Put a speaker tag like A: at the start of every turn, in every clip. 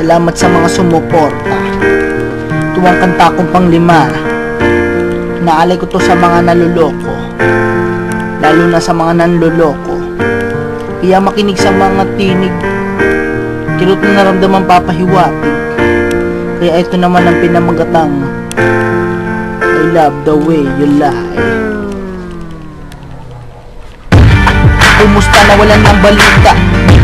A: Salamat sa mga sumuporta. Tuwang kanta kong panglima. Naalay ko to sa mga naluloko. Lalo na sa mga nanloloko. Kaya makinig sa mga tinig. Kirot na naramdaman papahiwatig. Kaya ito naman ang pinamagatang I love the way you lie. Kumusta na wala ng balita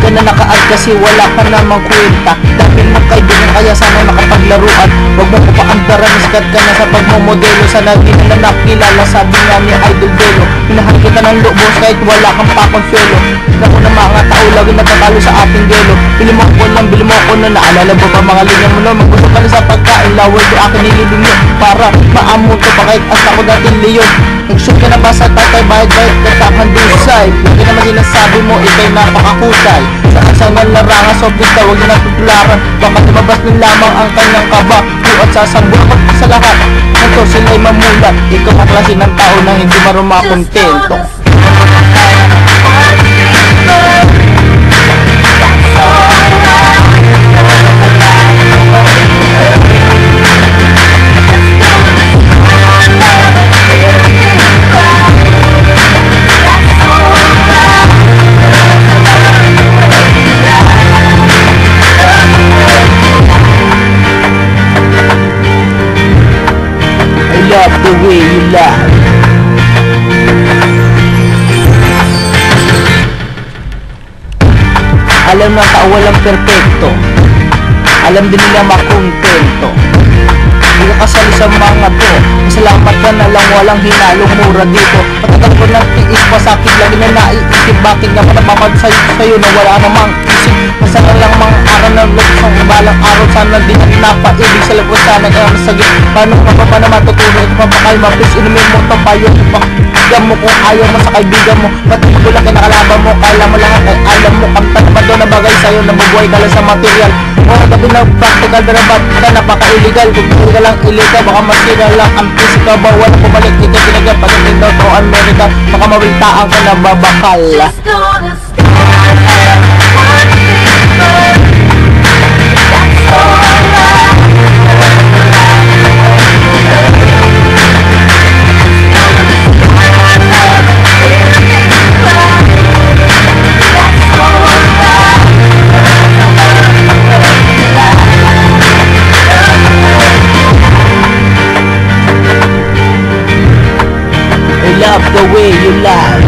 A: ka na naka-add kasi wala ka namang kwenta. Dami mo kaibigan kaya sana makapaglaruan Huwag mo papaandaran Sikat ka na sa pagmomodelo Sana di na na nakilala Sabi nga ni Idol Belo. Minahal kita ng lubos kahit wala kang pakonsuelo. Ako na mga tao lagi natatalo sa ating gelo Bili mo ko lang, bili mo ko na Naalala mo pa mga linya mo no? Maggusto ka na sa pagkain Lawal ko akin nililunyo Para maamuto pa kahit asa ko dating leon. Nag-shoot ka na ba sa tatay Bayad-bayad ka sa kandusay Huwag naman sinasabi mo Ika'y napakahusay Sa kasang larangan So please huwag na tutularan Baka lumabas din lamang ang kanyang kaba. At sasambol ko sa lahat. Ito sila'y mamulat. Ikaw ang klase ng tao na hindi marumakontento I lie Alam ng tao walang perpekto. Alam din nila makontento. Hindi ka kasali sa mga to Masalamat ka na lang walang hinalong mura dito. Patagal ko ng tiis pasakit Lagi na naiisip Bakit nga manamamad sa'yo, sa'yo na wala namang Masala lang mga araw na loob Sa balang araw sana di na napaibig Sa labas sana kaya masagit Paano ka pa ba na matuturo Ito pa ba kayo mapis Inumin mo ito payo Pakinggan mo kung ayaw mo sa kaibigan mo Ba't magulang kay nakalaban mo Kala mo lang ang alam mo Kanta naman doon na bagay sa'yo Nabubuhay ka lang sa material. Mga gabi na practical Darabat ka napaka-illegal? Kung ka lang illegal Baka masira lang ang physical Bawal na pumalik Ikaw tinagyan Pagdating daw to America Baka mawiltaan ka na babakal.
B: Just gonna start
A: love the way you lie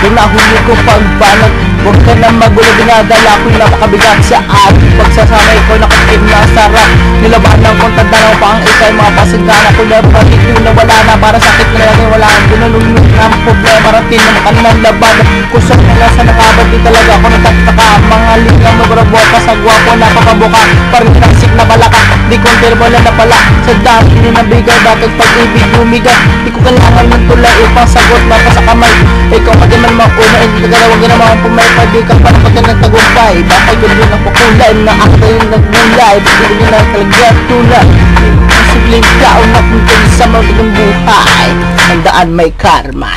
A: Kung nahuli ko pagbanat Huwag ka na magulo Dinadala ko'y napakabigat sa ating Pagsasanay ko nakatim na sarap Nilabanan kong tandanaw pa ang ikay Mga pasigana ko na bakit yun na na Para sakit na lang wala Ginulunod na ang problema. Rating na kanilang laban. Kusok na lang sa nakabad Di talaga ako natataka Mga lingang magrabo pa sa gwapo Napakabuka. Parang tinasik na balaka. Di ko wala na pala Sa dami ni nabigay Bakit pag-ibig lumigat Di ko kailangan ng tulay Upang sagot na pa sa kamay. Ikaw pa din man mauna Hindi ka galawa ginawa ang pumay Pwede ka pa naman ka nagtagumpay Baka yun yun ang kukulay Na ako yung nagbulay Bakit yun na talaga tulad Simpleng tao na kung sa magandang buhay. Tandaan may karma.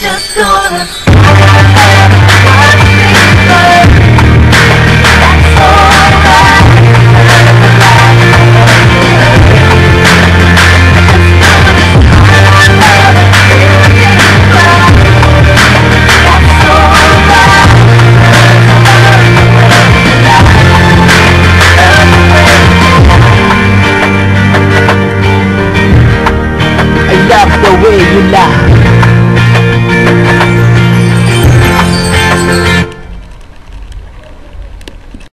B: Just gonna
A: way you lie.